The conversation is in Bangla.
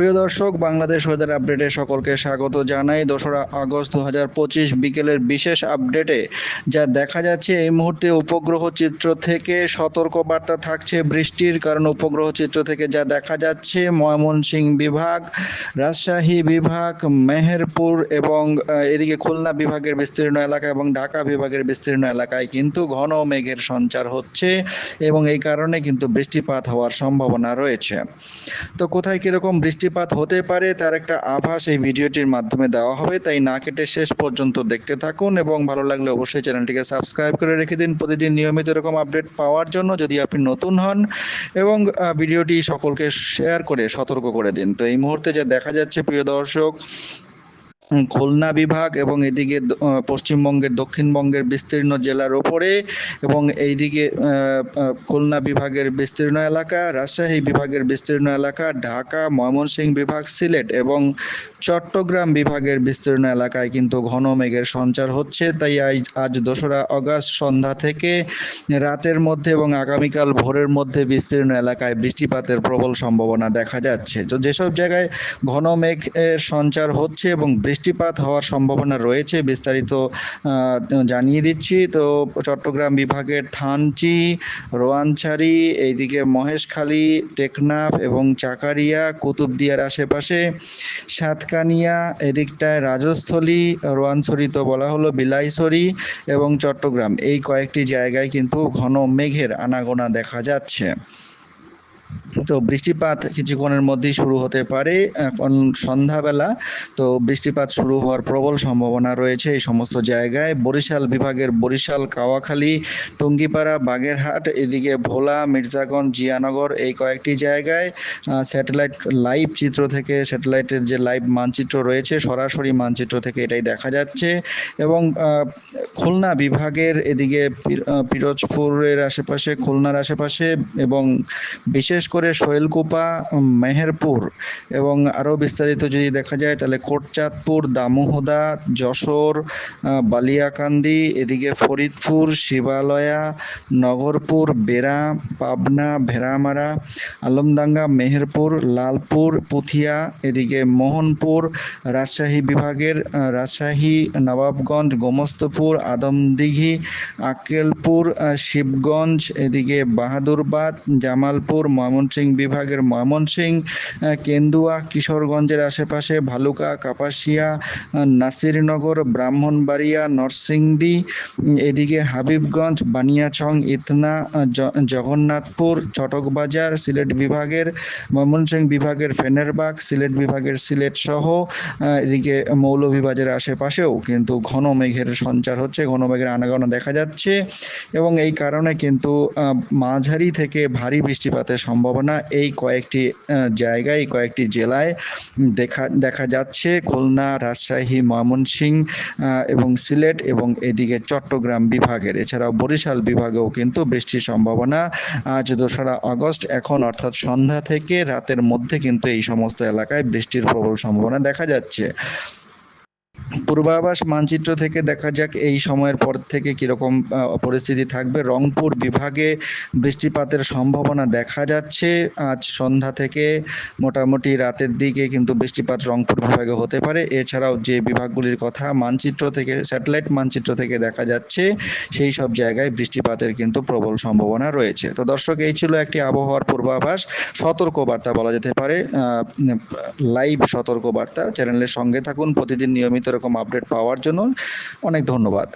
প্রিয় দর্শক, বাংলাদেশ ওয়েদার আপডেটে সকলকে স্বাগত জানাই। দোসরা আগস্ট দু হাজার পঁচিশ বিকেলের বিশেষ আপডেটে যা দেখা যাচ্ছে, এই মুহূর্তে উপগ্রহ চিত্র থেকে সতর্কবার্তা থাকছে বৃষ্টির কারণ উপগ্রহ চিত্র থেকে যা দেখা যাচ্ছে, ময়মনসিংহ বিভাগ, রাজশাহী বিভাগ, মেহেরপুর এবং এদিকে খুলনা বিভাগের বিস্তীর্ণ এলাকা এবং ঢাকা বিভাগের বিস্তীর্ণ এলাকায় কিন্তু ঘন মেঘের সঞ্চার হচ্ছে এবং এই কারণে কিন্তু বৃষ্টিপাত হওয়ার সম্ভাবনা রয়েছে। তো কোথায় কীরকম বৃষ্টিপাত হতে পারে, তার একটা আভাস এই ভিডিওটির মাধ্যমে দেওয়া হবে। তাই না কেটে শেষ পর্যন্ত দেখতে থাকুন এবং ভালো লাগলে অবশ্যই চ্যানেলটিকে সাবস্ক্রাইব করে রেখে দিন। প্রতিদিন নিয়মিত এরকম আপডেট পাওয়ার জন্য যদি আপনি নতুন হন এবং ভিডিওটি সকলকে শেয়ার করে সতর্ক করে দিন। তো এই মুহূর্তে যে দেখা যাচ্ছে, প্রিয় দর্শক খুলনা বিভাগ এবং এদিকে পশ্চিমবঙ্গের, দক্ষিণবঙ্গের বিস্তীর্ণ জেলার ওপরে এবং এইদিকে খুলনা বিভাগের বিস্তীর্ণ এলাকা, রাজশাহী বিভাগের বিস্তীর্ণ এলাকা, ঢাকা, ময়মনসিংহ বিভাগ, সিলেট এবং চট্টগ্রাম বিভাগের বিস্তীর্ণ এলাকায় কিন্তু ঘন মেঘের সঞ্চার হচ্ছে। তাই আজ আজ দোসরা অগাস্ট সন্ধ্যা থেকে রাতের মধ্যে এবং আগামীকাল ভোরের মধ্যে বিস্তীর্ণ এলাকায় বৃষ্টিপাতের প্রবল সম্ভাবনা দেখা যাচ্ছে। তো যেসব জায়গায় ঘন মেঘের সঞ্চার হচ্ছে এবং বৃষ্টিপাত হওয়ার সম্ভাবনা রয়েছে, বিস্তারিত জানিয়ে দিচ্ছি। তো চট্টগ্রাম বিভাগের থানচি, রোয়ানছাড়ি, এইদিকে মহেশখালী, টেকনাফ এবং চাকারিয়া, কুতুবদিয়ার আশেপাশে। সাতকানিয়া, এদিকটায় রাজস্থলী, রোয়ানছড়ি তো বলা হলো বিলাইছড়ি এবং চট্টগ্রাম। এই কয়েকটি জায়গায় কিন্তু ঘন মেঘের আনাগোনা দেখা যাচ্ছে। তো বৃষ্টিপাত কিছুক্ষণের মধ্যেই শুরু হতে পারে, এখন সন্ধ্যাবেলা। তো বৃষ্টিপাত শুরু হওয়ার প্রবল সম্ভাবনা রয়েছে এই সমস্ত জায়গায়। বরিশাল বিভাগের বরিশাল, কাওয়াখালী, টুঙ্গিপাড়া, বাগেরহাট, এদিকে ভোলা, মির্জাগঞ্জ, জিয়ানগর এই কয়েকটি জায়গায় স্যাটেলাইট লাইভ চিত্র থেকে, স্যাটেলাইটের যে লাইভ মানচিত্র রয়েছে, সরাসরি মানচিত্র থেকে এটাই দেখা যাচ্ছে। এবং খুলনা বিভাগের এদিকে পিরোজপুরের আশেপাশে, খুলনার আশেপাশে এবং বিশেষ করে শৈলকুপা মেহেরপুর এবং আরও বিস্তারিত যদি দেখা যায় তাহলে কোটচাঁদপুর দামোহদা যশোর বালিয়াকান্দি এদিকে ফরিদপুর শিবালয়া নগরপুর বেড়া পাবনা ভেড়ামারা আলমডাঙ্গা মেহেরপুর লালপুর পুথিয়া এদিকে মোহনপুর রাজশাহী বিভাগের রাজশাহী নবাবগঞ্জ গোমস্তপুর আদমদিঘি আক্কেলপুর আহ, শিবগঞ্জ এদিকে বাহাদুরবাদ জামালপুর ময়মনসিংহ বিভাগের ময়মনসিংহ কেন্দুয়া, কিশোরগঞ্জের আশেপাশে ভালুকা, কাপাসিয়া নাসিরনগর, ব্রাহ্মণবাড়িয়া, নরসিংদী এদিকে হাবিবগঞ্জ বানিয়াছং ইতনা জগন্নাথপুর, চটকবাজার, সিলেট বিভাগের ময়মনসিংহ বিভাগের ফেনেরবাগ, সিলেট বিভাগের সিলেট সহ এদিকে মৌলভীবাজার আশেপাশেও কিন্তু ঘন মেঘের সঞ্চার হচ্ছে, ঘন মেঘের আনাগোনা দেখা যাচ্ছে এবং এই কারণে কিন্তু মাঝারি থেকে ভারী বৃষ্টিপাতের সম্ভাবনা এই কয়েকটি জায়গায়, কয়েকটি জেলায় দেখা দেখা যাচ্ছে। খুলনা, রাজশাহী, ময়মনসিংহ এবং সিলেট এবং এদিকে চট্টগ্রাম বিভাগের। এছাড়াও বরিশাল বিভাগেও কিন্তু বৃষ্টির সম্ভাবনা আজ দোসরা আগস্ট। এখন অর্থাৎ সন্ধ্যা থেকে রাতের মধ্যে কিন্তু এই সমস্ত এলাকায় বৃষ্টির প্রবল সম্ভাবনা দেখা যাচ্ছে। পূর্বাভাস মানচিত্র থেকে দেখা যাক এই সময়ের পর থেকে কীরকম পরিস্থিতি থাকবে। রংপুর বিভাগে বৃষ্টিপাতের সম্ভাবনা দেখা যাচ্ছে। আজ সন্ধ্যা থেকে মোটামুটি রাতের দিকে কিন্তু বৃষ্টিপাত রংপুর বিভাগে হতে পারে। এছাড়াও যে বিভাগগুলির কথা মানচিত্র থেকে, স্যাটেলাইট মানচিত্র থেকে দেখা যাচ্ছে, সেই সব জায়গায় বৃষ্টিপাতের কিন্তু প্রবল সম্ভাবনা রয়েছে। তো দর্শক, এই ছিল একটি আবহাওয়ার পূর্বাভাস। সতর্ক বার্তা বলা যেতে পারে। লাইভ সতর্ক বার্তা চ্যানেলের সঙ্গে থাকুন। প্রতিদিন নিয়মিত এরকম আপডেট পাওয়ার জন্য অনেক ধন্যবাদ।